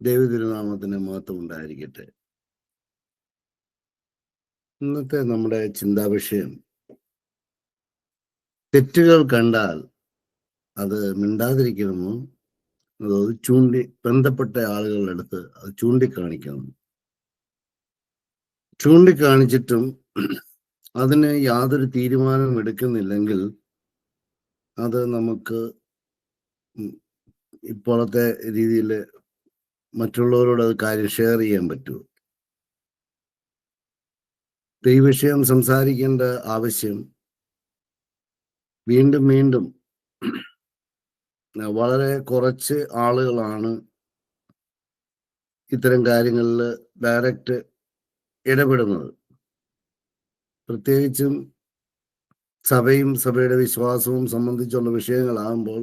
ദൈവതിരുനാമത്തിന് മഹത്വം ഉണ്ടായിരിക്കട്ടെ. ഇന്നത്തെ നമ്മുടെ ചിന്താ വിഷയം തെറ്റുകൾ കണ്ടാൽ അത് മിണ്ടാതിരിക്കണമോ? അതോ ചൂണ്ടി ബന്ധപ്പെട്ട ആളുകളുടെ അടുത്ത് അത് ചൂണ്ടിക്കാണിക്കണം? ചൂണ്ടിക്കാണിച്ചിട്ടും അതിന് യാതൊരു തീരുമാനം എടുക്കുന്നില്ലെങ്കിൽ അത് നമുക്ക് ഇപ്പോഴത്തെ രീതിയിൽ മറ്റുള്ളവരോട് അത് കാര്യം ഷെയർ ചെയ്യാൻ പറ്റുമോ ഈ വിഷയം സംസാരിക്കേണ്ട ആവശ്യം വീണ്ടും വീണ്ടും വളരെ കുറച്ച് ആളുകളാണ് ഇത്തരം കാര്യങ്ങളിൽ ഡയറക്റ്റ് ഇടപെടുന്നത്. പ്രത്യേകിച്ചും സഭയും സഭയുടെ വിശ്വാസവും സംബന്ധിച്ചുള്ള വിഷയങ്ങളാകുമ്പോൾ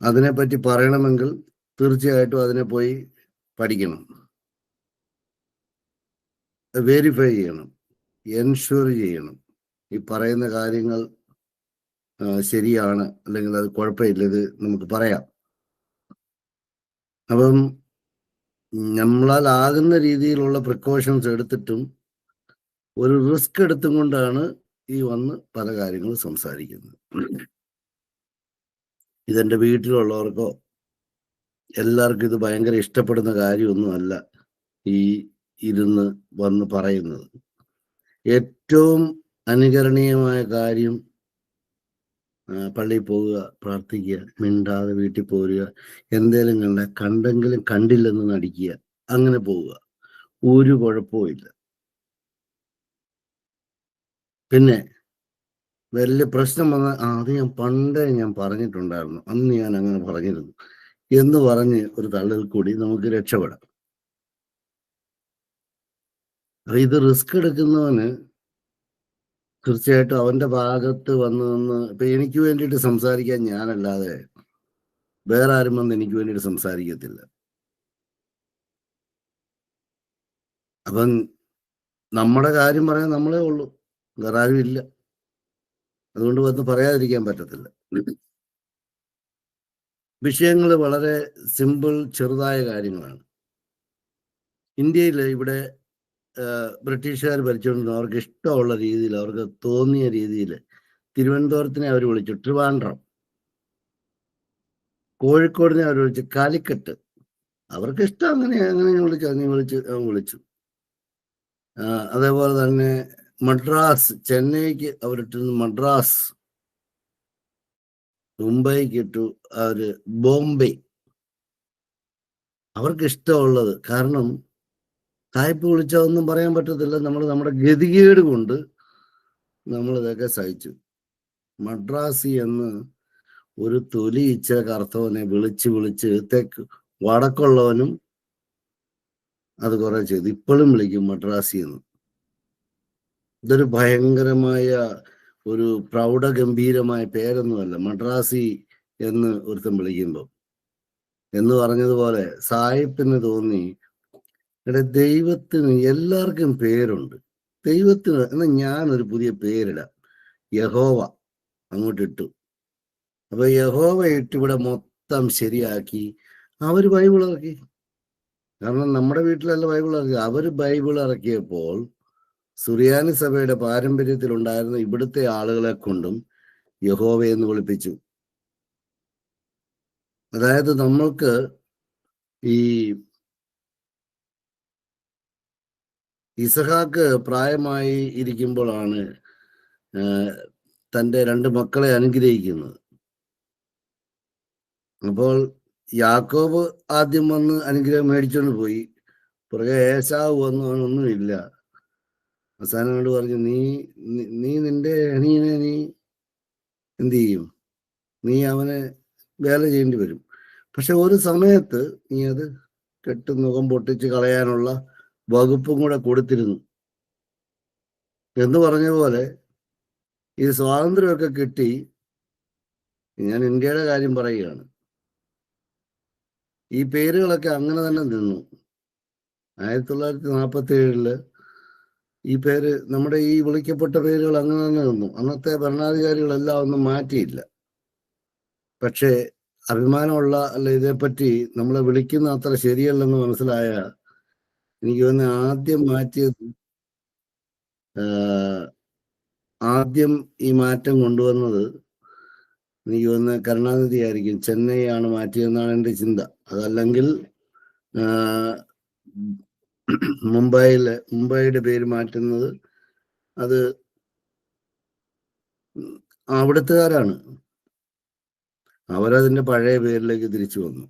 അതിനെപ്പറ്റി പറയണമെങ്കിൽ തീർച്ചയായിട്ടും അതിനെ പോയി പഠിക്കണം. വെരിഫൈ ചെയ്യണം. എൻഷുർ ചെയ്യണം. ഈ പറയുന്ന കാര്യങ്ങൾ ശരിയാണ് അല്ലെങ്കിൽ അത് കുഴപ്പമില്ല ഇത് നമുക്ക് പറയാം. അപ്പം നമ്മളാൽ ആകുന്ന രീതിയിലുള്ള പ്രിക്കോഷൻസ് എടുത്തിട്ടും ഒരു റിസ്ക് എടുത്തും കൊണ്ടാണ് ഈ വന്ന് പല കാര്യങ്ങളും സംസാരിക്കുന്നത്. ഇതെന്റെ വീട്ടിലുള്ളവർക്കോ എല്ലാവർക്കും ഇത് ഭയങ്കര ഇഷ്ടപ്പെടുന്ന കാര്യമൊന്നുമല്ല ഈ ഇരുന്ന് വന്ന് പറയുന്നത്. ഏറ്റവും അനുകരണീയമായ കാര്യം പള്ളിയിൽ പോവുക പ്രാർത്ഥിക്കുക മിണ്ടാതെ വീട്ടിൽ പോരുക എന്തേലും കണ്ട കണ്ടെങ്കിലും കണ്ടില്ലെന്ന് നടിക്കുക അങ്ങനെ പോവുക. ഒരു കുഴപ്പവും പിന്നെ വലിയ പ്രശ്നം വന്ന ആ അത് ഞാൻ പണ്ടേ ഞാൻ പറഞ്ഞിട്ടുണ്ടായിരുന്നു. അന്ന് ഞാൻ അങ്ങനെ പറഞ്ഞിരുന്നു. എന്ന് പറഞ്ഞ് ഒരു തള്ളിൽ കൂടി നമുക്ക് രക്ഷപ്പെടാം. അപ്പൊ ഇത് റിസ്ക് എടുക്കുന്നവന് തീർച്ചയായിട്ടും അവന്റെ ഭാഗത്ത് വന്ന് നിന്ന് ഇപ്പൊ എനിക്ക് വേണ്ടിയിട്ട് സംസാരിക്കാൻ ഞാനല്ലാതെ വേറെ ആരും വന്ന് എനിക്ക് വേണ്ടിയിട്ട് സംസാരിക്കത്തില്ല. അപ്പം നമ്മുടെ കാര്യം പറയാൻ നമ്മളേ ഉള്ളൂ. വേറെ ആരും ഇല്ല. അതുകൊണ്ട് വന്ന് പറയാതിരിക്കാൻ പറ്റത്തില്ല. വിഷയങ്ങൾ വളരെ സിമ്പിൾ ചെറുതായ കാര്യങ്ങളാണ്. ഇന്ത്യയിൽ ഇവിടെ ബ്രിട്ടീഷുകാർ ഭരിച്ചുകൊണ്ടിരുന്ന അവർക്ക് ഇഷ്ടമുള്ള രീതിയിൽ അവർക്ക് തോന്നിയ രീതിയിൽ തിരുവനന്തപുരത്തിനെ അവർ വിളിച്ചു ട്രിവാൻഡ്രം. കോഴിക്കോടിനെ അവർ വിളിച്ചു കാലിക്കട്ട് അവർക്ക് ഇഷ്ടം അങ്ങനെ അങ്ങനെ വിളിച്ചു അങ്ങനെ വിളിച്ചു വിളിച്ചു. അതേപോലെ തന്നെ മദ്രാസ് ചെന്നൈക്ക് അവരിട്ടിരുന്നു മദ്രാസ്. മുംബൈക്ക് ഇട്ടു അവർ ബോംബെ. അവർക്ക് ഇഷ്ടമുള്ളത്. കാരണം തായ്പ വിളിച്ചതൊന്നും പറയാൻ പറ്റത്തില്ല. നമ്മൾ നമ്മുടെ ഗതികേട് കൊണ്ട് നമ്മൾ ഇതൊക്കെ സഹിച്ചു. മദ്രാസി എന്ന് ഒരു തൊലി ഇച്ച കറുത്തവനെ വിളിച്ച് വിളിച്ച് തെക്ക് വടക്കുള്ളവനും അത് കുറെ ചെയ്തു. ഇപ്പോഴും വിളിക്കും മദ്രാസി എന്ന്. ഇതൊരു ഭയങ്കരമായ ഒരു പ്രൗഢഗംഭീരമായ പേരൊന്നുമല്ല മദ്രാസി എന്ന് ഒരുത്തൻ വിളിക്കുമ്പോൾ എന്ന് പറഞ്ഞതുപോലെ സായിപ്പിന് തോന്നി എടെ ദൈവത്തിന് എല്ലാവർക്കും പേരുണ്ട്. ദൈവത്തിന് ഞാൻ ഞാനൊരു പുതിയ പേരിടാം. യഹോവ അങ്ങോട്ട് ഇട്ടു അപ്പൊ യഹോവ ഇട്ട് ഇവിടെ മൊത്തം ശരിയാക്കി. അവർ ബൈബിൾ ഇറക്കി. കാരണം നമ്മുടെ വീട്ടിലല്ല ബൈബിൾ ഇറക്കി അവർ ബൈബിൾ ഇറക്കിയപ്പോൾ സുറിയാനി സഭയുടെ പാരമ്പര്യത്തിൽ ഉണ്ടായിരുന്ന ഇവിടുത്തെ ആളുകളെ കൊണ്ടും യഹോവ എന്ന് വിളിപ്പിച്ചു. അതായത് നമ്മൾക്ക് ഈ ഇസഹാക്ക് പ്രായമായി ഇരിക്കുമ്പോഴാണ് തന്റെ രണ്ട് മക്കളെ അനുഗ്രഹിക്കുന്നത്. അപ്പോൾ യാക്കോബ് ആദ്യം വന്ന് അനുഗ്രഹം മേടിച്ചുകൊണ്ട് പോയി. പുറകെ ഏശാവ് വന്നു അവനൊന്നുമില്ല. അവസാനം കൊണ്ട് പറഞ്ഞു നീ നീ നിന്റെ അണിയനെ നീ എന്ത് ചെയ്യും നീ അവനെ വേല ചെയ്യേണ്ടി വരും. പക്ഷെ ഒരു സമയത്ത് നീ അത് കെട്ട് മുഖം പൊട്ടിച്ച് കളയാനുള്ള വകുപ്പും കൂടെ കൊടുത്തിരുന്നു. എന്ന് പറഞ്ഞ പോലെ ഈ സ്വാതന്ത്ര്യമൊക്കെ കിട്ടി. ഞാൻ ഇന്ത്യയുടെ കാര്യം പറയുകയാണ്. ഈ പേരുകളൊക്കെ അങ്ങനെ തന്നെ നിന്നു. ആയിരത്തി തൊള്ളായിരത്തി നാൽപ്പത്തി ഏഴിൽ ഈ പേര് നമ്മുടെ ഈ വിളിക്കപ്പെട്ട പേരുകൾ അങ്ങനെ തന്നെ നിന്നു. അന്നത്തെ ഭരണാധികാരികളെല്ലാം ഒന്നും മാറ്റിയില്ല. പക്ഷേ അഭിമാനമുള്ള അല്ല ഇതേപ്പറ്റി നമ്മളെ വിളിക്കുന്ന അത്ര ശരിയല്ലെന്ന് മനസ്സിലായ എനിക്ക് തോന്നുന്നു ആദ്യം മാറ്റിയത് ആദ്യം ഈ മാറ്റം കൊണ്ടുവന്നത് എനിക്ക് തോന്നുന്നത് കരുണാനിധി ആയിരിക്കും. ചെന്നൈ ആണ് മാറ്റിയെന്നാണ് എന്റെ ചിന്ത. അതല്ലെങ്കിൽ മുംബൈയിലെ മുംബൈയുടെ പേര് മാറ്റുന്നത് അത് അവിടുത്തുകാരാണ്. അവരതിന്റെ പഴയ പേരിലേക്ക് തിരിച്ചു വന്നു.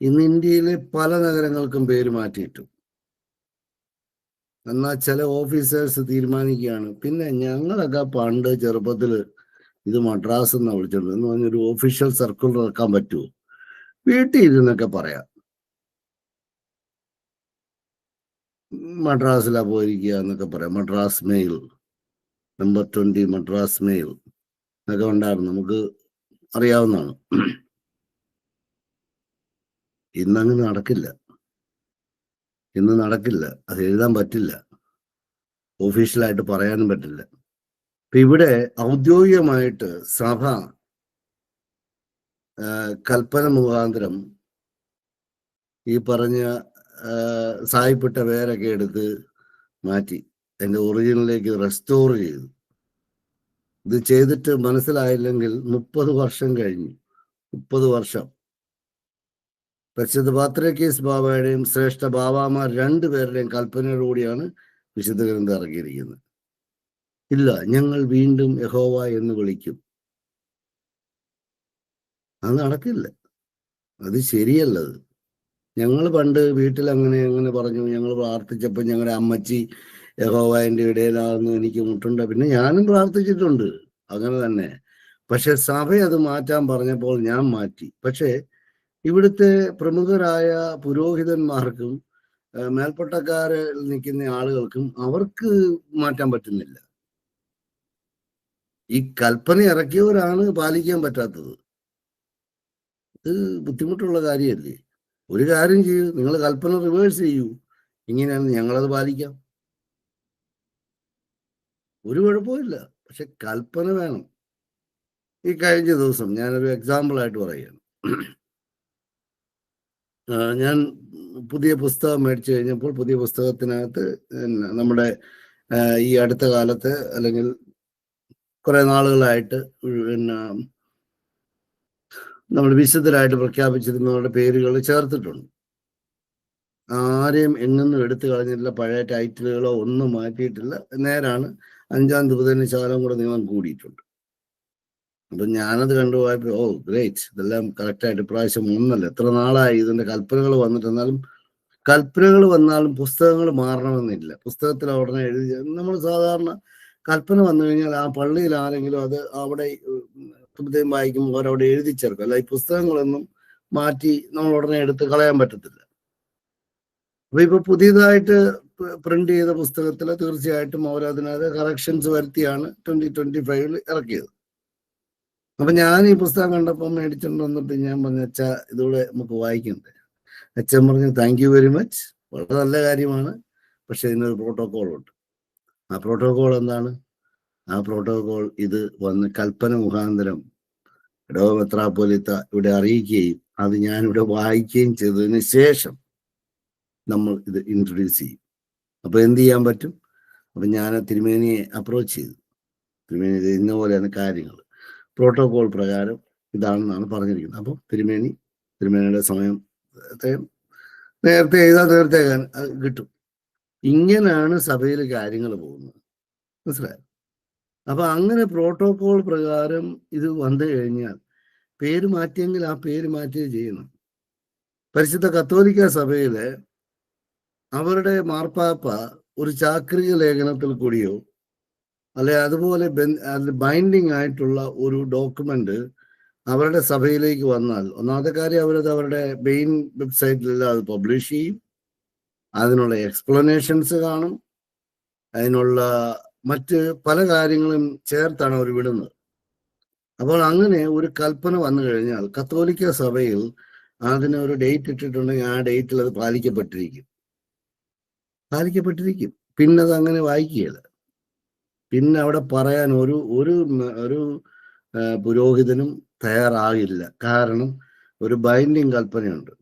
ഇന്ന് ഇന്ത്യയിലെ പല നഗരങ്ങൾക്കും പേര് മാറ്റിയിട്ടു. എന്നാൽ ചില ഓഫീസേഴ്സ് തീരുമാനിക്കുകയാണ് പിന്നെ ഞങ്ങളൊക്കെ പണ്ട് ചെറുപ്പത്തിൽ ഇത് മദ്രാസ് എന്നാ വിളിച്ചിട്ടുണ്ട് എന്ന് പറഞ്ഞൊരു ഒഫീഷ്യൽ സർക്കിൾ ഇറക്കാൻ പറ്റുമോ? വീട്ടിൽ ഇരുന്നൊക്കെ പറയാം. മദ്രാസിലാ പോയിരിക്കുക എന്നൊക്കെ പറയാം. Madras mail number twenty Madras mail എന്നൊക്കെ ഉണ്ടായിരുന്നു. നമുക്ക് അറിയാവുന്നതാണ്. ഇന്നങ്ങനെ നടക്കില്ല. ഇന്ന് നടക്കില്ല. അത് എഴുതാൻ പറ്റില്ല. ഒഫീഷ്യലായിട്ട് പറയാനും പറ്റില്ല. ഇപ്പൊ ഇവിടെ ഔദ്യോഗികമായിട്ട് സഭ കൽപ്പന മുഖാന്തരം ഈ പറഞ്ഞ സായിപ്പെട്ട പേരൊക്കെ എടുത്ത് മാറ്റി. എന്റെ ഒറിജിനലിലേക്ക് റെസ്റ്റോർ ചെയ്തു. ഇത് ചെയ്തിട്ട് മനസ്സിലായില്ലെങ്കിൽ മുപ്പത് വർഷം കഴിഞ്ഞു. മുപ്പത് വർഷം. പരിശുദ്ധ പാത്രകേസ് ബാബയുടെയും ശ്രേഷ്ഠ ബാബാമാർ രണ്ടുപേരുടെയും കൽപ്പനയോടുകൂടിയാണ് വിശുദ്ധ ഗ്രന്ഥം ഇറങ്ങിയിരിക്കുന്നത് ഇല്ല ഞങ്ങൾ വീണ്ടും യഹോവ എന്ന് വിളിക്കും. അത് നടക്കില്ല. അത് ശരിയല്ലത്. ഞങ്ങൾ പണ്ട് വീട്ടിൽ അങ്ങനെ അങ്ങനെ പറഞ്ഞു. ഞങ്ങൾ പ്രാർത്ഥിച്ചപ്പോൾ ഞങ്ങളുടെ അമ്മച്ചി യഹോവായന്റെ ഇടയിലാണെന്ന് എനിക്ക് മുട്ടുണ്ട്. പിന്നെ ഞാനും പ്രാർത്ഥിച്ചിട്ടുണ്ട് അങ്ങനെ തന്നെ. പക്ഷെ സഭ അത് മാറ്റാൻ പറഞ്ഞപ്പോൾ ഞാൻ മാറ്റി. പക്ഷേ ഇവിടുത്തെ പ്രമുഖരായ പുരോഹിതന്മാർക്കും മേൽപ്പട്ടക്കാരിൽ നിൽക്കുന്ന ആളുകൾക്കും അവർക്ക് മാറ്റാൻ പറ്റുന്നില്ല. ഈ കൽപ്പന ഇറക്കിയവരാണ് പാലിക്കാൻ പറ്റാത്തത്. ഇത് ബുദ്ധിമുട്ടുള്ള കാര്യമല്ലേ? ഒരു കാര്യം ചെയ്യൂ നിങ്ങൾ കൽപ്പന റിവേഴ്സ് ചെയ്യൂ. ഇങ്ങനെയാണ് ഞങ്ങളത് പാലിക്കാം. ഒരു കുഴപ്പമില്ല പക്ഷെ കൽപ്പന വേണം. ഈ കഴിഞ്ഞ ദിവസം ഞാനൊരു എക്സാമ്പിൾ ആയിട്ട് പറയുകയാണ്. ഞാൻ പുതിയ പുസ്തകം മേടിച്ചു കഴിഞ്ഞപ്പോൾ പുതിയ പുസ്തകത്തിനകത്ത് നമ്മുടെ ഈ അടുത്ത കാലത്ത് അല്ലെങ്കിൽ കുറെ നാളുകളായിട്ട് പിന്നെ നമ്മൾ വിശുദ്ധരായിട്ട് പ്രഖ്യാപിച്ചിരുന്നവരുടെ പേരുകൾ ചേർത്തിട്ടുണ്ട്. ആരെയും എങ്ങൊന്നും എടുത്തു കളഞ്ഞിട്ടില്ല പഴയ ടൈറ്റിലുകളോ ഒന്നും മാറ്റിയിട്ടില്ല. നേരാണ് അഞ്ചാം ദിവസത്തിന് ശകലം കൂടെ നീളം കൂടിയിട്ടുണ്ട്. അപ്പൊ ഞാനത് കണ്ടു പോയപ്പോ ഓ ഗ്രേറ്റ് ഇതെല്ലാം കറക്റ്റായിട്ട് ഇപ്രാവശ്യം ഒന്നല്ല. എത്ര നാളായി ഇതിന്റെ കൽപ്പനകൾ വന്നിട്ടെന്നാലും കൽപ്പനകൾ വന്നാലും പുസ്തകങ്ങൾ മാറണമെന്നില്ല. പുസ്തകത്തിൽ ഉടനെ എഴുതി നമ്മൾ സാധാരണ കൽപ്പന വന്നു കഴിഞ്ഞാൽ ആ പള്ളിയിൽ ആരെങ്കിലും അത് അവിടെ ഹൃദയം വായിക്കുമ്പോൾ അവരവിടെ എഴുതി ചേർക്കും. അല്ല ഈ പുസ്തകങ്ങളൊന്നും മാറ്റി നമ്മൾ ഉടനെ എടുത്ത് കളയാൻ പറ്റത്തില്ല. അപ്പൊ ഇപ്പൊ പുതിയതായിട്ട് പ്രിന്റ് ചെയ്ത പുസ്തകത്തിൽ തീർച്ചയായിട്ടും അവർ അതിനകത്ത് കറക്ഷൻസ് വരുത്തിയാണ് ട്വന്റി ട്വന്റി ഫൈവിൽ ഇറക്കിയത്. അപ്പൊ ഞാൻ ഈ പുസ്തകം കണ്ടപ്പോൾ മേടിച്ചോണ്ട് വന്നിട്ട് ഞാൻ പറഞ്ഞു അച്ഛാ ഇതൂടെ നമുക്ക് വായിക്കണ്ടേ? അച്ഛൻ പറഞ്ഞു താങ്ക് യു വെരി മച്ച് വളരെ നല്ല കാര്യമാണ്. പക്ഷെ ഇതിനൊരു പ്രോട്ടോകോൾ ഉണ്ട്. ആ പ്രോട്ടോകോൾ എന്താണ്? ആ പ്രോട്ടോകോൾ ഇത് വന്ന് കൽപ്പന മുഖാന്തരം ഇടവമെത്രാപ്പോലിത്ത ഇവിടെ അറിയിക്കുകയും അത് ഞാൻ ഇവിടെ വായിക്കുകയും ചെയ്തതിന് ശേഷം നമ്മൾ ഇത് ഇൻട്രൊഡ്യൂസ് ചെയ്യും. അപ്പൊ എന്ത് ചെയ്യാൻ പറ്റും? അപ്പൊ ഞാൻ തിരുമേനിയെ അപ്രോച്ച് ചെയ്തു. തിരുമേനി ഇന്ന പോലെയാണ് കാര്യങ്ങൾ. പ്രോട്ടോകോൾ പ്രകാരം ഇതാണെന്നാണ് പറഞ്ഞിരിക്കുന്നത്. അപ്പോൾ തിരുമേനി തിരുമേനിയുടെ സമയം ത്തെ- നേരത്തെ എഴുതാ നേരത്തെ കിട്ടും. ഇങ്ങനെയാണ് സഭയിൽ കാര്യങ്ങൾ പോകുന്നത്. മനസ്സിലായോ? അപ്പൊ അങ്ങനെ പ്രോട്ടോകോൾ പ്രകാരം ഇത് വന്നു കഴിഞ്ഞാൽ പേര് മാറ്റിയെങ്കിൽ ആ പേര് മാറ്റുകയും ചെയ്യണം പരിശുദ്ധ കത്തോലിക്ക സഭയിൽ അവരുടെ മാർപ്പാപ്പ ഒരു ചാക്രിക ലേഖനത്തിൽ കൂടിയോ അല്ലെ അതുപോലെ ബൈൻഡിങ് ആയിട്ടുള്ള ഒരു ഡോക്യുമെന്റ് അവരുടെ സഭയിലേക്ക് വന്നാൽ ഒന്നാമത്തെ കാര്യം അവരത് അവരുടെ മെയിൻ വെബ്സൈറ്റിൽ അത് പബ്ലിഷ് ചെയ്യും. അതിനുള്ള എക്സ്പ്ലനേഷൻസ് കാണും. അതിനുള്ള മറ്റ് പല കാര്യങ്ങളും ചേർത്താണ് അവർ വിടുന്നത്. അപ്പോൾ അങ്ങനെ ഒരു കൽപ്പന വന്നു കഴിഞ്ഞാൽ കത്തോലിക്ക സഭയിൽ അതിന് ഒരു ഡേറ്റ് ഇട്ടിട്ടുണ്ടെങ്കിൽ ആ ഡേറ്റിൽ അത് പാലിക്കപ്പെട്ടിരിക്കും. പാലിക്കപ്പെട്ടിരിക്കും. പിന്നെ അത് അങ്ങനെ വായിക്കുകയില്ല. പിന്നെ അവിടെ പറയാൻ ഒരു ഒരു ഒരു പുരോഹിതനും തയ്യാറാകില്ല. കാരണം ഒരു ബൈൻഡിങ് കൽപ്പനയുണ്ട്.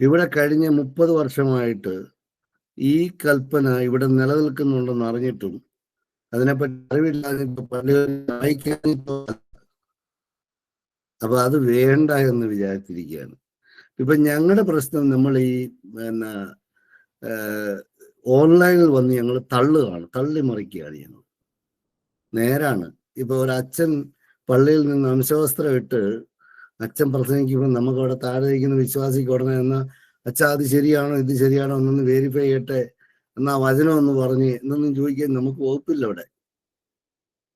ഇവിടെ കഴിഞ്ഞ മുപ്പത് വർഷമായിട്ട് ഈ കൽപ്പന ഇവിടെ നിലനിൽക്കുന്നുണ്ടെന്ന് അറിഞ്ഞിട്ടും അതിനെപ്പറ്റി അറിവില്ലാതെ പള്ളികളിൽ അപ്പൊ അത് വേണ്ട എന്ന് വിചാരിച്ചിരിക്കുകയാണ്. ഇപ്പൊ ഞങ്ങളുടെ പ്രശ്നം നമ്മൾ ഈ പിന്നെ ഓൺലൈനിൽ വന്ന് ഞങ്ങൾ തള്ളുകയാണ് തള്ളി മറിക്കുകയാണ് ഞങ്ങൾ. നേരാണ്. ഇപ്പൊ ഒരു അച്ഛൻ പള്ളിയിൽ നിന്ന് അംശവസ്ത്രം ഇട്ട് അച്ഛൻ പ്രസംഗിക്കുമ്പോൾ നമുക്ക് അവിടെ താഴെ ഇരിക്കുന്ന വിശ്വാസിക്ക് ഉടനെ എന്നാ അച്ഛാ അത് ശരിയാണോ ഇത് ശരിയാണോ എന്നൊന്ന് വെരിഫൈ ചെയ്യട്ടെ എന്നാ വചനം ഒന്ന് പറഞ്ഞ് എന്നൊന്നും ചോദിക്കാൻ നമുക്ക് വകുപ്പില്ല അവിടെ.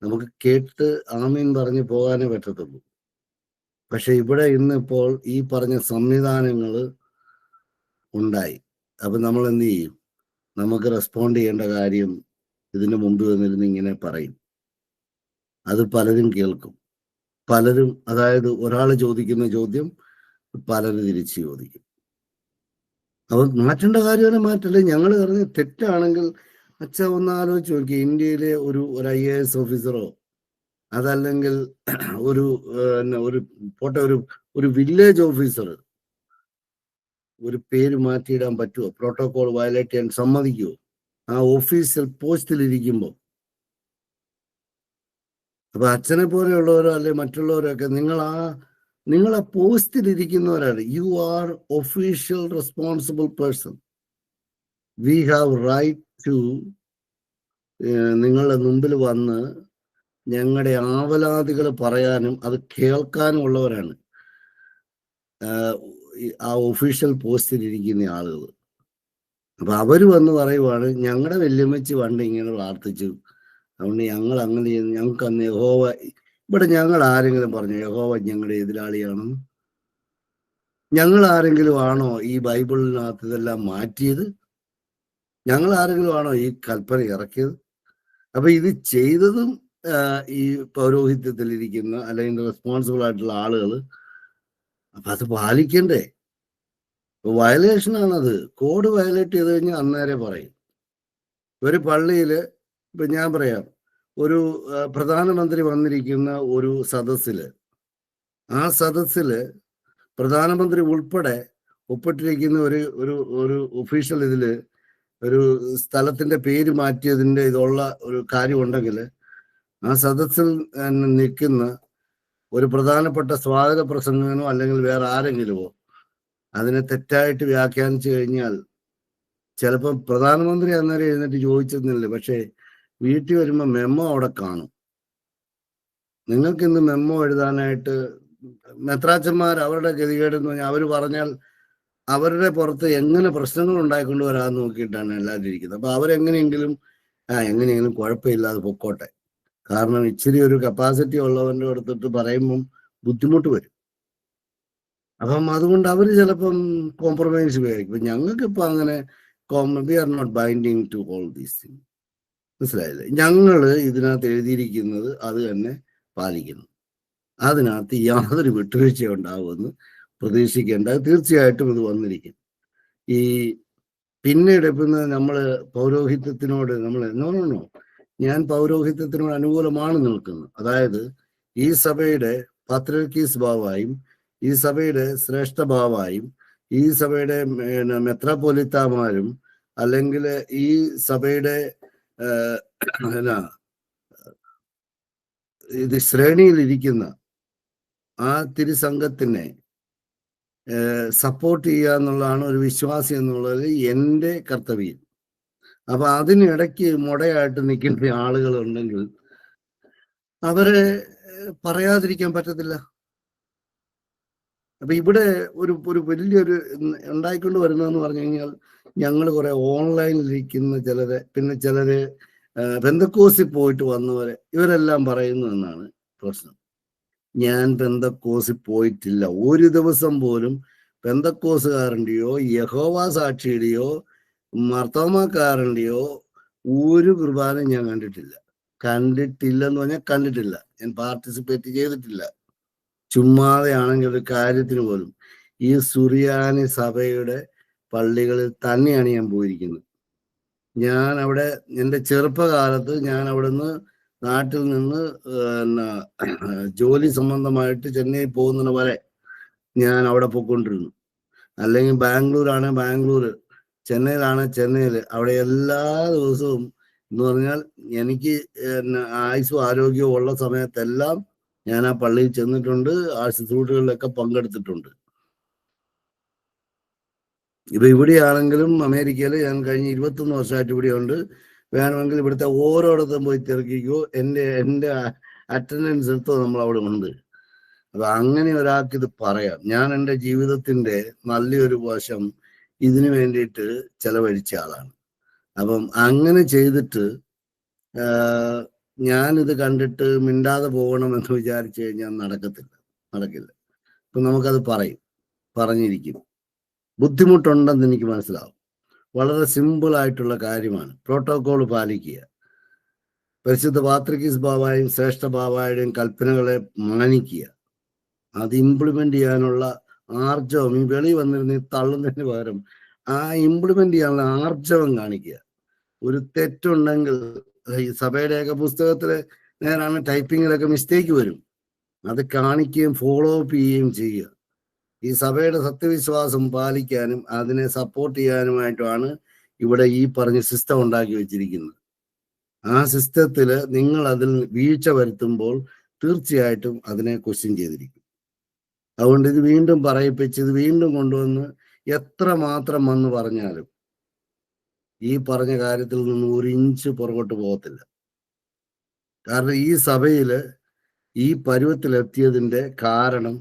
നമുക്ക് കേട്ട് ആമീൻ പറഞ്ഞ് പോകാനേ പറ്റത്തുള്ളൂ. പക്ഷെ ഇവിടെ ഇന്നിപ്പോൾ ഈ പറഞ്ഞ സംവിധാനങ്ങൾ ഉണ്ടായി. അപ്പൊ നമ്മൾ എന്ത് ചെയ്യും? നമുക്ക് റെസ്പോണ്ട് ചെയ്യേണ്ട കാര്യം ഇതിന് മുമ്പ് വന്നിരുന്ന് ഇങ്ങനെ പറയും. അത് പലരും കേൾക്കും. പലരും അതായത് ഒരാൾ ചോദിക്കുന്ന ചോദ്യം പലരും തിരിച്ച് ചോദിക്കും. അപ്പൊ മാറ്റേണ്ട കാര്യമാണ് മാറ്റല്ലേ ഞങ്ങൾ പറഞ്ഞ തെറ്റാണെങ്കിൽ അച്ഛ ഒന്ന് ആലോചിച്ച് നോക്കി ഇന്ത്യയിലെ ഒരു ഒരു ഐ എ എസ് ഓഫീസറോ അതല്ലെങ്കിൽ ഒരു ഒരു പോട്ടെ ഒരു ഒരു വില്ലേജ് ഓഫീസർ ഒരു പേര് മാറ്റിയിടാൻ പറ്റുമോ പ്രോട്ടോകോൾ വയലേറ്റ് ചെയ്യാൻ സമ്മതിക്കുമോ ആ ഓഫീസിൽ പോസ്റ്റിൽ ഇരിക്കുമ്പോൾ അപ്പൊ അച്ഛനെ പോലെയുള്ളവരോ അല്ലെ മറ്റുള്ളവരോ ഒക്കെ നിങ്ങൾ ആ നിങ്ങൾ ആ പോസ്റ്റിൽ ഇരിക്കുന്നവരാണ്. You are official responsible person we have right to നിങ്ങളുടെ മുമ്പിൽ വന്ന് ഞങ്ങളുടെ ആവലാതികൾ പറയാനും അത് കേൾക്കാനും ഉള്ളവരാണ്. ആ ഒഫീഷ്യൽ പോസ്റ്റിൽ ഇരിക്കുന്ന ആളുകൾ. അപ്പൊ അവർ വന്ന് പറയുവാണ് ഞങ്ങളുടെ വെല്ലുമച്ച് വണ്ടി ഇങ്ങനെ പ്രാർത്ഥിച്ചു. അതുകൊണ്ട് ഞങ്ങൾ അങ്ങനെ ഞങ്ങൾക്ക് അന്ന് യഹോവ ഇവിടെ ഞങ്ങൾ ആരെങ്കിലും പറഞ്ഞു യഹോവ ഞങ്ങളുടെ എതിരാളിയാണ്. ഞങ്ങൾ ആരെങ്കിലും ആണോ ഈ ബൈബിളിനകത്ത് ഇതെല്ലാം മാറ്റിയത്? ഞങ്ങൾ ആരെങ്കിലും ആണോ ഈ കൽപ്പന ഇറക്കിയത്? അപ്പൊ ഇത് ചെയ്തതും ഈ പൗരോഹിത്യത്തിൽ ഇരിക്കുന്ന അല്ലെങ്കിൽ റെസ്പോൺസിബിൾ ആയിട്ടുള്ള ആളുകൾ അപ്പൊ അത് പാലിക്കണ്ടേ? വയലേഷൻ ആണത്. കോഡ് വയലേറ്റ് ചെയ്ത് കഴിഞ്ഞാൽ അന്നേരെ പറയും. ഒരു പള്ളിയിൽ ഇപ്പൊ ഞാൻ പറയാം ഒരു പ്രധാനമന്ത്രി വന്നിരിക്കുന്ന ഒരു സദസ്സിൽ ആ സദസ്സിൽ പ്രധാനമന്ത്രി ഉൾപ്പെടെ ഒപ്പിട്ടിരിക്കുന്ന ഒരു ഒരു ഒരു ഒഫീഷ്യൽ ഇതിൽ ഒരു സ്ഥലത്തിന്റെ പേര് മാറ്റിയതിന്റെ ഇതുള്ള ഒരു കാര്യം കാര്യമുണ്ടെങ്കിൽ ആ സദസ്സിൽ നിൽക്കുന്ന ഒരു പ്രധാനപ്പെട്ട സ്വാഗത പ്രസംഗനോ അല്ലെങ്കിൽ വേറെ ആരെങ്കിലുമോ അതിനെ തെറ്റായിട്ട് വ്യാഖ്യാനിച്ചു കഴിഞ്ഞാൽ ചിലപ്പോൾ പ്രധാനമന്ത്രി അന്നേരം എഴുന്നേറ്റ് ചോദിച്ചെന്നില്ല. പക്ഷേ വീട്ടിൽ വരുമ്പോൾ മെമ്മോ അവിടെ കാണും. നിങ്ങൾക്ക് ഇന്ന് മെമ്മോ എഴുതാനായിട്ട് മെത്രാച്ചന്മാർ അവരുടെ ഗതികേട് എന്ന് പറഞ്ഞാൽ അവർ പറഞ്ഞാൽ അവരുടെ പുറത്ത് എങ്ങനെ പ്രശ്നങ്ങൾ ഉണ്ടായിക്കൊണ്ട് വരാമെന്ന് നോക്കിയിട്ടാണ് എല്ലാവരും ഇരിക്കുന്നത് അപ്പൊ അവരെങ്ങനെയെങ്കിലും ആ എങ്ങനെയെങ്കിലും കുഴപ്പമില്ലാതെ പൊക്കോട്ടെ. കാരണം ഇച്ചിരി ഒരു കപ്പാസിറ്റി ഉള്ളവന്റെ അടുത്തിട്ട് പറയുമ്പം ബുദ്ധിമുട്ട് വരും. അപ്പം അതുകൊണ്ട് അവർ ചിലപ്പം കോംപ്രമൈസ് ഉപയോഗിക്കും. ഞങ്ങൾക്ക് ഇപ്പൊ അങ്ങനെ we are not binding to all these thing മനസ്സിലായില്ലേ? ഞങ്ങൾ ഇതിനകത്ത് എഴുതിയിരിക്കുന്നത് അത് തന്നെ പാലിക്കുന്നു. അതിനകത്ത് യാതൊരു വിട്ടുവീഴ്ച ഉണ്ടാവുമെന്ന് പ്രതീക്ഷിക്കേണ്ട. തീർച്ചയായിട്ടും ഇത് വന്നിരിക്കും. ഈ പിന്നീട് ഇപ്പം നമ്മൾ പൗരോഹിത്യത്തിനോട് നമ്മൾ എന്നോണോ ഞാൻ പൗരോഹിത്യത്തിനോട് അനുകൂലമാണ് നിൽക്കുന്നത്. അതായത് ഈ സഭയുടെ പത്രികീസ് ഭാവായും ഈ സഭയുടെ ശ്രേഷ്ഠ ഭാവായും ഈ സഭയുടെ മെത്രാപൊലിത്താമാരും അല്ലെങ്കിൽ ഈ സഭയുടെ എന്നാ ഇത് ശ്രേണിയിലിരിക്കുന്ന ആ തിരുസംഘത്തിനെ സപ്പോർട്ട് ചെയ്യുക എന്നുള്ളതാണ് ഒരു വിശ്വാസി എന്നുള്ളത് എന്റെ കർത്തവ്യം. അപ്പൊ അതിനിടയ്ക്ക് മുടയായിട്ട് നിൽക്കേണ്ട ആളുകൾ ഉണ്ടെങ്കിൽ അവരെ പറയാതിരിക്കാൻ പറ്റത്തില്ല. അപ്പൊ ഇവിടെ ഒരു ഒരു വലിയൊരു ഉണ്ടായിക്കൊണ്ട് വരുന്നതെന്ന് പറഞ്ഞു കഴിഞ്ഞാൽ ഞങ്ങൾ കുറെ ഓൺലൈനിലിരിക്കുന്ന ചിലരെ പിന്നെ ചിലര് ബന്ധക്കോസിൽ പോയിട്ട് വന്നവരെ ഇവരെല്ലാം പറയുന്നു എന്നാണ് പ്രശ്നം. ഞാൻ ബന്ധക്കോസിൽ പോയിട്ടില്ല. ഒരു ദിവസം പോലും ബന്ധക്കോസുകാരന്റെയോ യഹോവ സാക്ഷിയുടെയോ മർത്തോമാക്കാരന്റെയോ ഒരു കുർബാന ഞാൻ കണ്ടിട്ടില്ല. കണ്ടിട്ടില്ല എന്ന് പറഞ്ഞാൽ കണ്ടിട്ടില്ല. ഞാൻ പാർട്ടിസിപ്പേറ്റ് ചെയ്തിട്ടില്ല. ചുമ്മാതെയാണെങ്കിൽ ഒരു കാര്യത്തിന് പോലും ഈ സുറിയാനി സഭയുടെ പള്ളികളിൽ തന്നെയാണ് ഞാൻ പോയിരിക്കുന്നത്. ഞാൻ അവിടെ എന്റെ ചെറുപ്പകാലത്ത് ഞാൻ അവിടുന്ന് നാട്ടിൽ നിന്ന് ജോലി സംബന്ധമായിട്ട് ചെന്നൈ പോകുന്നതിന് വരെ ഞാൻ അവിടെ പോയിക്കൊണ്ടിരുന്നു. അല്ലെങ്കിൽ ബാംഗ്ലൂരാണ് ബാംഗ്ലൂർ ചെന്നൈയിലാണ് ചെന്നൈയിൽ അവിടെ എല്ലാ ദിവസവും എന്ന് പറഞ്ഞാൽ എനിക്ക് ആയുസും ആരോഗ്യവും ഉള്ള സമയത്തെല്ലാം ഞാൻ ആ പള്ളിയിൽ ചെന്നിട്ടുണ്ട് ആ ശുശ്രൂഷകളിലൊക്കെ പങ്കെടുത്തിട്ടുണ്ട്. ഇപ്പൊ ഇവിടെയാണെങ്കിലും അമേരിക്കയിൽ ഞാൻ കഴിഞ്ഞ ഇരുപത്തൊന്ന് വർഷമായിട്ട് ഇവിടെയുണ്ട്. വേണമെങ്കിൽ ഇവിടുത്തെ ഓരോടത്തും പോയി തിരക്കിക്കോ. എന്റെ എന്റെ അറ്റൻഡൻസ് എടുത്തോ നമ്മൾ അവിടെ ഉണ്ട്. അപ്പൊ അങ്ങനെ ഒരാൾക്ക് ഇത് പറയാം. ഞാൻ എന്റെ ജീവിതത്തിന്റെ നല്ലൊരു വശം ഇതിനു വേണ്ടിയിട്ട് ചെലവഴിച്ച ആളാണ്. അപ്പം അങ്ങനെ ചെയ്തിട്ട് ഞാനിത് കണ്ടിട്ട് മിണ്ടാതെ പോകണം എന്ന് വിചാരിച്ചു കഴിഞ്ഞാൽ നടക്കത്തില്ല. നടക്കില്ല. അപ്പൊ നമുക്കത് പറയും. പറഞ്ഞിരിക്കും. ബുദ്ധിമുട്ടുണ്ടെന്ന് എനിക്ക് മനസ്സിലാവും. വളരെ സിമ്പിൾ ആയിട്ടുള്ള കാര്യമാണ്. പ്രോട്ടോകോൾ പാലിക്കുക. പരിശുദ്ധ പാത്രികീസ് ബാബായും ശ്രേഷ്ഠ ബാബായുടെയും കൽപ്പനകളെ മാനിക്കുക. അത് ഇംപ്ലിമെന്റ് ചെയ്യാനുള്ള ആർജവം. ഈ വെളി വന്നിരുന്ന ഈ തള്ളുന്നതിന് പകരം ആ ഇംപ്ലിമെന്റ് ചെയ്യാനുള്ള ആർജവം കാണിക്കുക. ഒരു തെറ്റുണ്ടെങ്കിൽ ഈ സഭയുടെയൊക്കെ പുസ്തകത്തിൽ നേരാണ് ടൈപ്പിങ്ങിലൊക്കെ മിസ്റ്റേക്ക് വരും. അത് കാണിക്കുകയും ഫോളോ അപ്പ് ചെയ്യുകയും ചെയ്യുക. ഈ സഭയുടെ സത്യവിശ്വാസം പാലിക്കാനും അതിനെ സപ്പോർട്ട് ചെയ്യാനുമായിട്ടാണ് ഇവിടെ ഈ പറഞ്ഞ സിസ്റ്റം ഉണ്ടാക്കി വെച്ചിരിക്കുന്നത്. ആ സിസ്റ്റത്തിൽ നിങ്ങൾ അതിൽ വീഴ്ച വരുത്തുമ്പോൾ തീർച്ചയായിട്ടും അതിനെ ക്വസ്റ്റ്യൻ ചെയ്തിരിക്കും. അതുകൊണ്ട് ഇത് വീണ്ടും പറയിപ്പിച്ച് ഇത് വീണ്ടും കൊണ്ടുവന്ന് എത്ര മാത്രം വന്ന് പറഞ്ഞാലും ഈ പറഞ്ഞ കാര്യത്തിൽ നിന്ന് ഒരു ഇഞ്ച് പുറകോട്ട് പോകത്തില്ല. കാരണം ഈ സഭയിൽ ഈ പരുവത്തിലെത്തിയതിന്റെ കാരണം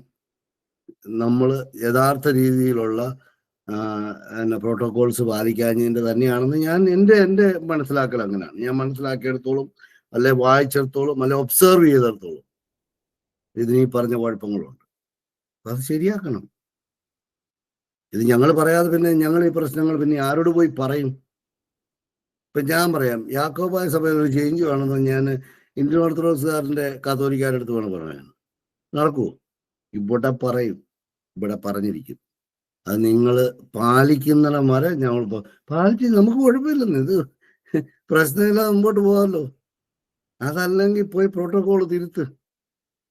നമ്മൾ യഥാർത്ഥ രീതിയിലുള്ള എന്നെ പ്രോട്ടോകോൾസ് പാലിക്കാഞ്ഞതിന്റെ തന്നെയാണെന്ന് ഞാൻ എന്റെ എന്റെ മനസ്സിലാക്കൽ അങ്ങനെയാണ്. ഞാൻ മനസ്സിലാക്കിയെടുത്തോളും അല്ലെ വായിച്ചെടുത്തോളും അല്ലെ ഒബ്സർവ് ചെയ്തെടുത്തോളും. ഇതിന് ഈ പറഞ്ഞ കുഴപ്പങ്ങളുണ്ട്. അത് ശരിയാക്കണം. ഇത് ഞങ്ങൾ പറയാതെ പിന്നെ ഞങ്ങൾ ഈ പ്രശ്നങ്ങൾ പിന്നെ ആരോട് പോയി പറയും? ഇപ്പൊ ഞാൻ പറയാം യാക്കോബായ സഭയിൽ ഒരു ചേഞ്ച് വേണമെന്ന് ഞാൻ ഇന്ത്യൻ ഓർത്തഡോക്സുകാരന്റെ കാത്തോലിക്കാരുടെ അടുത്ത് വേണം പറയാൻ. നടക്കുമോ ഇവിടെ പറയും. ഇവിടെ പറഞ്ഞിരിക്കും. അത് നിങ്ങൾ പാലിക്കുന്നിടം വരെ ഞങ്ങൾ പാലിച്ച് നമുക്ക് കുഴപ്പമില്ലെന്ന്. ഇത് പ്രശ്നമില്ലാതെ മുമ്പോട്ട് പോകാമല്ലോ. അതല്ലെങ്കിൽ പോയി പ്രോട്ടോകോൾ തിരുത്ത്.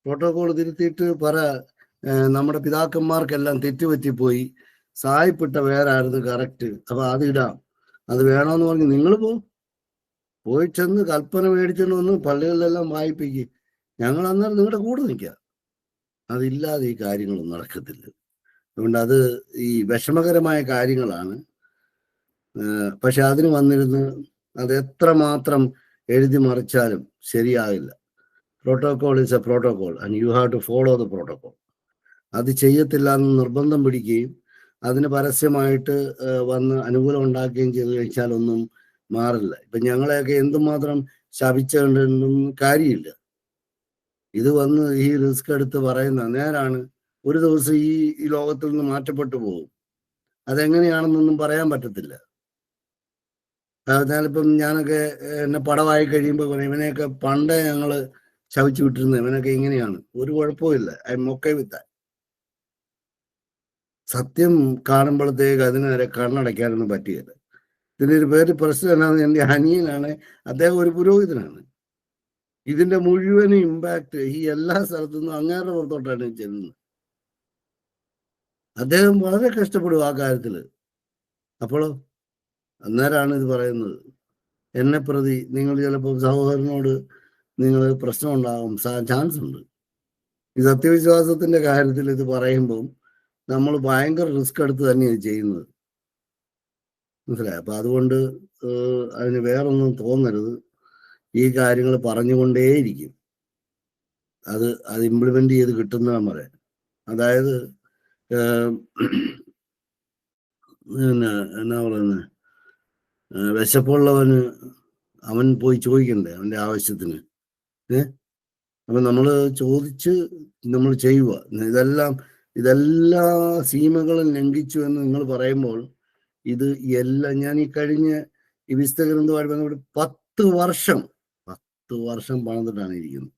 പ്രോട്ടോകോൾ തിരുത്തിയിട്ട് പറ നമ്മുടെ പിതാക്കന്മാർക്കെല്ലാം തെറ്റുപറ്റിപ്പോയി. സായിപ്പെട്ട പേരായിരുന്നു കറക്റ്റ് അപ്പൊ അത് ഇടാം. അത് വേണമെന്ന് പറഞ്ഞ് നിങ്ങൾ പോ. പോയി ചെന്ന് കൽപ്പന മേടിച്ചിട്ട് വന്ന് പള്ളികളിലെല്ലാം വായിപ്പിക്കും. ഞങ്ങൾ അന്നേരം നിങ്ങളുടെ കൂടെ നിൽക്കുക. അതില്ലാതെ ഈ കാര്യങ്ങളൊന്നും നടക്കത്തില്ല. അതുകൊണ്ട് അത് ഈ വിഷമകരമായ കാര്യങ്ങളാണ്. പക്ഷെ അതിന് വന്നിരുന്ന് അത് എത്ര മാത്രം എഴുതി മറിച്ചാലും ശരിയാകില്ല protocol is a protocol and you have to follow the protocol. അത് ചെയ്യത്തില്ല എന്ന് നിർബന്ധം പിടിക്കുകയും അതിന് പരസ്യമായിട്ട് വന്ന് അനുകൂലം ഉണ്ടാക്കുകയും ചെയ്തു കഴിച്ചാലൊന്നും മാറില്ല. ഇപ്പൊ ഞങ്ങളെയൊക്കെ എന്തുമാത്രം ശപിച്ചുകൊണ്ടൊന്നും കാര്യമില്ല. ഇത് വന്ന് ഈ റിസ്ക് എടുത്ത് പറയുന്ന നേരാണ് ഒരു ദിവസം ഈ ലോകത്തിൽ നിന്ന് മാറ്റപ്പെട്ടു പോകും. അതെങ്ങനെയാണെന്നൊന്നും പറയാൻ പറ്റത്തില്ല. ഞാനിപ്പം ഞാനൊക്കെ എന്നെ പടമായി കഴിയുമ്പോൾ ഇവനെയൊക്കെ പണ്ടേ ഞങ്ങൾ ശവിച്ചു വിട്ടിരുന്നത് ഇവനൊക്കെ ഇങ്ങനെയാണ്. ഒരു കുഴപ്പമില്ല ഐ മൊക്കെ വിത്ത സത്യം കാണുമ്പോഴത്തേക്ക് അതിന് നേരെ കണ്ണടയ്ക്കാനൊന്നും പറ്റുകയില്ല ഒരു പേര് പ്രശ്നം എന്നാന്ന് എന്റെ അനിയനാണ്. അദ്ദേഹം ഒരു പുരോഹിതനാണ്. ഇതിന്റെ മുഴുവൻ ഇമ്പാക്ട് ഈ എല്ലാ സ്ഥലത്തു നിന്നും അങ്ങേറെ പുറത്തോട്ടാണ് ചെല്ലുന്നത്. അദ്ദേഹം വളരെ കഷ്ടപ്പെടും ആ കാര്യത്തിൽ അപ്പോഴോ അന്നേരമാണ് ഇത് പറയുന്നത്. എന്നെ പ്രതി നിങ്ങൾ ചിലപ്പോൾ സഹോദരനോട് നിങ്ങൾ പ്രശ്നം ഉണ്ടാകും ചാൻസ് ഉണ്ട്. ഈ സത്യവിശ്വാസത്തിന്റെ കാര്യത്തിൽ ഇത് പറയുമ്പം നമ്മൾ ഭയങ്കര റിസ്ക് എടുത്ത് തന്നെയാണ് ചെയ്യുന്നത്. മനസ്സിലായി? അപ്പൊ അതുകൊണ്ട് ഏഹ്, അതിന് വേറൊന്നും തോന്നരുത്. ഈ കാര്യങ്ങൾ പറഞ്ഞുകൊണ്ടേയിരിക്കും. അത് അത് ഇംപ്ലിമെന്റ് ചെയ്ത് കിട്ടുന്ന പറയാം അതായത് ഏഹ്, പിന്നെ എന്നാ പറയുന്നത് ഏഹ്, വിശപ്പുള്ളവന് അവൻ പോയി ചോദിക്കണ്ടേ? അവന്റെ ആവശ്യത്തിന്. ഏ? അപ്പൊ നമ്മൾ ചോദിച്ച് നമ്മൾ ചെയ്യുക ഇതെല്ലാം ഇതെല്ലാ സീമകളും ലംഘിച്ചു എന്ന് നിങ്ങൾ പറയുമ്പോൾ ഇത് എല്ലാം ഞാൻ ഈ കഴിഞ്ഞ ഈ വിസ്തഗ്രന്ഥമായിട്ട് ബന്ധപ്പെട്ട് പത്ത് വർഷം പത്ത് വർഷം പണിതിട്ടാണ് ഇരിക്കുന്നത്.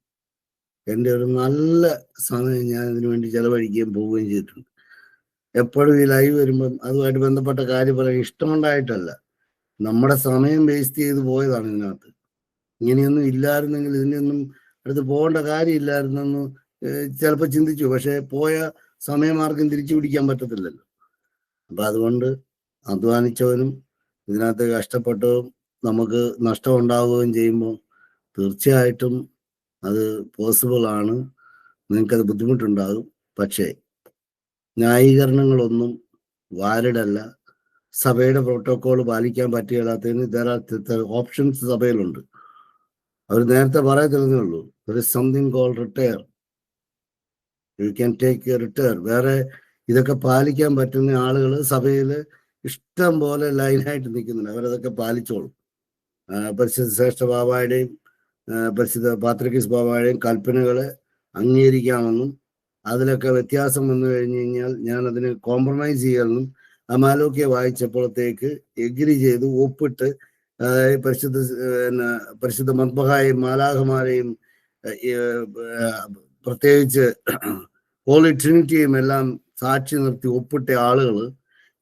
എന്റെ ഒരു നല്ല സമയം ഞാൻ ഇതിനു വേണ്ടി ചെലവഴിക്കുകയും പോവുകയും ചെയ്തിട്ടുണ്ട്. എപ്പോഴും ഈ ലൈവ് വരുമ്പം അതുമായിട്ട് ബന്ധപ്പെട്ട കാര്യം പറയാൻ ഇഷ്ടമുണ്ടായിട്ടല്ല. നമ്മുടെ സമയം വേസ്റ്റ് ചെയ്ത് പോയതാണ് ഇതിനകത്ത്. ഇങ്ങനെയൊന്നും ഇല്ലായിരുന്നെങ്കിൽ ഇതിനൊന്നും അടുത്ത് പോകേണ്ട കാര്യമില്ലായിരുന്നെന്ന് ചിലപ്പോൾ ചിന്തിച്ചു. പക്ഷെ പോയ സമയം ആർക്കും തിരിച്ചു പിടിക്കാൻ പറ്റത്തില്ലല്ലോ. അപ്പൊ അതുകൊണ്ട് അധ്വാനിച്ചവനും ഇതിനകത്ത് കഷ്ടപ്പെട്ടവും നമുക്ക് നഷ്ടം ഉണ്ടാവുകയും ചെയ്യുമ്പോൾ തീർച്ചയായിട്ടും അത് പോസിബിൾ ആണ്. നിങ്ങൾക്കത് ബുദ്ധിമുട്ടുണ്ടാകും. പക്ഷേ ന്യായീകരണങ്ങളൊന്നും വാലിഡ് അല്ല. സഭയുടെ പ്രോട്ടോകോൾ പാലിക്കാൻ പറ്റില്ലാത്തതിന് ധാരാളം ഓപ്ഷൻസ് സഭയിലുണ്ട്. അവർ നേരത്തെ പറയത്തില്ലെന്നേ ഉള്ളൂ. There is something call retire you can take retire വേറെ ഇതൊക്കെ പാലിക്കാൻ പറ്റുന്ന ആളുകൾ സഭയിൽ ഇഷ്ടം പോലെ ലൈനായിട്ട് നിൽക്കുന്നുണ്ട്. അവരതൊക്കെ പാലിച്ചോളും. പരിശുദ്ധ ശ്രേഷ്ഠ ബാബായുടെയും പരിശുദ്ധ പാത്രകീസ് ബാബായുടെയും കൽപ്പനകളെ അംഗീകരിക്കാമെന്നും അതിലൊക്കെ വ്യത്യാസം വന്നു കഴിഞ്ഞു കഴിഞ്ഞാൽ ഞാൻ അതിന് കോംപ്രമൈസ് ചെയ്യാമെന്നും അമാലോക്കെ വായിച്ചപ്പോഴത്തേക്ക് എഗ്രി ചെയ്ത് ഒപ്പിട്ട് പരിശുദ്ധ പിന്നെ പരിശുദ്ധ മത്ബഹായും മാലാഹമാരെയും പ്രത്യേകിച്ച് ഹോളി ട്രിനിറ്റിയും എല്ലാം സാക്ഷി നിർത്തി ഒപ്പിട്ട ആളുകൾ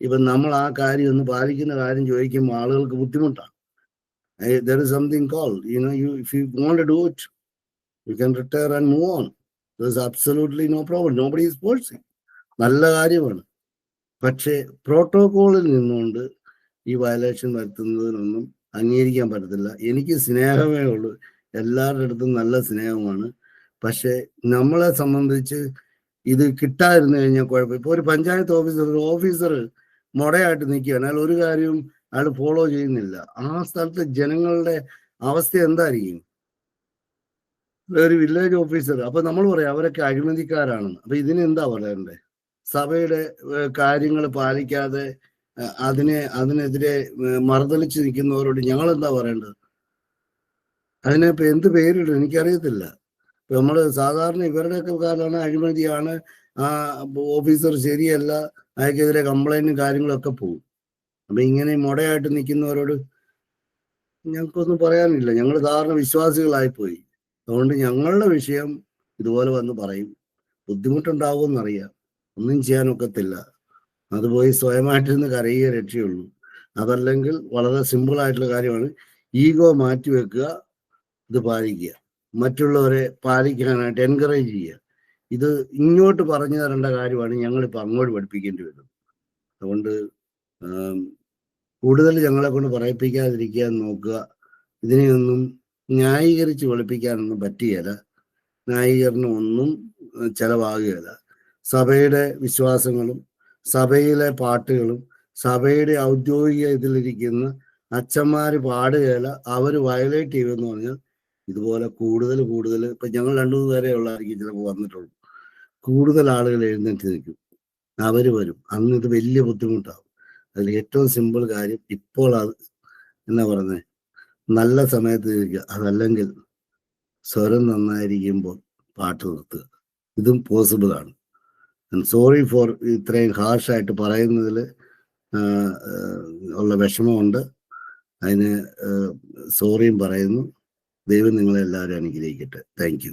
ഇപ്പം നമ്മൾ ആ കാര്യം ഒന്ന് പാലിക്കുന്ന കാര്യം ചോദിക്കുമ്പോൾ ആളുകൾക്ക് ബുദ്ധിമുട്ടാണ്. There is something call you know you if you won't do it you can retire and move on there is absolutely no problem nobody is forcing നല്ല കാര്യമാണ്. പക്ഷേ പ്രോട്ടോകോളിൽ നിന്നുകൊണ്ട് ഈ വയലേഷൻ വരുത്തുന്നതിനൊന്നും അംഗീകരിക്കാൻ പറ്റത്തില്ല. എനിക്ക് സ്നേഹമേ ഉള്ളൂ. എല്ലാവരുടെ അടുത്തും നല്ല സ്നേഹമാണ്. പക്ഷെ നമ്മളെ സംബന്ധിച്ച് ഇത് കിട്ടാതിരുന്നു കഴിഞ്ഞാൽ കുഴപ്പം. ഇപ്പൊ ഒരു പഞ്ചായത്ത് ഓഫീസർ ഒരു ഓഫീസർ മുടയായിട്ട് നിൽക്കുകയാണ്. അയാൾ ഒരു കാര്യവും അയാൾ ഫോളോ ചെയ്യുന്നില്ല. ആ സ്ഥലത്തെ ജനങ്ങളുടെ അവസ്ഥ എന്തായിരിക്കും? ഒരു വില്ലേജ് ഓഫീസർ അപ്പൊ നമ്മൾ പറയാം അവരൊക്കെ അഴിമതിക്കാരാണെന്ന്. അപ്പൊ ഇതിനെന്താ പറയണ്ടേ സഭയുടെ കാര്യങ്ങൾ പാലിക്കാതെ അതിനെ അതിനെതിരെ മറുതലിച്ച് നിൽക്കുന്നവരോട് ഞങ്ങൾ എന്താ പറയേണ്ടത്? അതിനെ ഇപ്പൊ എന്ത് പേരിടും എനിക്കറിയത്തില്ല. നമ്മൾ സാധാരണ ഇവരുടെയൊക്കെ കാരണമാണ് അഴിമതിയാണ് ആ ഓഫീസർ ശരിയല്ല അയാൾക്കെതിരെ കംപ്ലൈന്റും കാര്യങ്ങളൊക്കെ പോകും. അപ്പൊ ഇങ്ങനെ മുടയായിട്ട് നിൽക്കുന്നവരോട് ഞങ്ങൾക്കൊന്നും പറയാനില്ല. ഞങ്ങൾ സാധാരണ വിശ്വാസികളായി പോയി അതുകൊണ്ട് ഞങ്ങളുടെ വിഷയം ഇതുപോലെ വന്ന് പറയും. ബുദ്ധിമുട്ടുണ്ടാവുമെന്നറിയാം. ഒന്നും ചെയ്യാനൊക്കത്തില്ല. അത് പോയി സ്വയമായിട്ടിരുന്ന് കരയുക രക്ഷയുള്ളൂ. അതല്ലെങ്കിൽ വളരെ സിമ്പിൾ ആയിട്ടുള്ള കാര്യമാണ്. ഈഗോ മാറ്റി വെക്കുക ഇത് പാലിക്കുക. മറ്റുള്ളവരെ പാലിക്കാനായിട്ട് എൻകറേജ് ചെയ്യുക. ഇത് ഇങ്ങോട്ട് പറഞ്ഞു തരേണ്ട കാര്യമാണ് ഞങ്ങളിപ്പോൾ അങ്ങോട്ട് പഠിപ്പിക്കേണ്ടി വരുന്നത്. അതുകൊണ്ട് കൂടുതൽ ഞങ്ങളെ കൊണ്ട് പറയിപ്പിക്കാതിരിക്കാൻ നോക്കുക. ഇതിനെയൊന്നും ന്യായീകരിച്ച് വെളുപ്പിക്കാനൊന്നും പറ്റിയല്ല ന്യായീകരണം ഒന്നും ചെലവാകുകയല്ല സഭയുടെ വിശ്വാസങ്ങളും സഭയിലെ പാട്ടുകളും സഭയുടെ ഔദ്യോഗിക ഇതിലിരിക്കുന്ന അച്ഛന്മാർ പാടുകയില്ല അവർ വയലേറ്റ് ചെയ്യുമെന്ന് പറഞ്ഞാൽ ഇതുപോലെ കൂടുതൽ കൂടുതൽ ഇപ്പൊ ഞങ്ങൾ രണ്ടു മൂന്ന് പേരെ ഉള്ളതായിരിക്കും ചിലപ്പോൾ വന്നിട്ടുള്ളൂ. കൂടുതൽ ആളുകൾ എഴുന്നേറ്റ് നിൽക്കും. അവർ വരും. അന്ന് ഇത് വലിയ ബുദ്ധിമുട്ടാകും അതിൽ ഏറ്റവും സിമ്പിൾ കാര്യം ഇപ്പോൾ അത് എന്നാ പറഞ്ഞേ നല്ല സമയത്ത് ഇരിക്കുക. അതല്ലെങ്കിൽ സ്വരം നന്നായിരിക്കുമ്പോൾ പാട്ട് നിർത്തുക. ഇതും പോസിബിൾ ആണ്. സോറി ഫോർ ഇത്രയും ഹാർഷായിട്ട് പറയുന്നതിൽ ഉള്ള വിഷമമുണ്ട്. അതിന് സോറിയും പറയുന്നു. ദൈവം നിങ്ങളെ എല്ലാവരും അനുഗ്രഹിക്കട്ടെ. താങ്ക്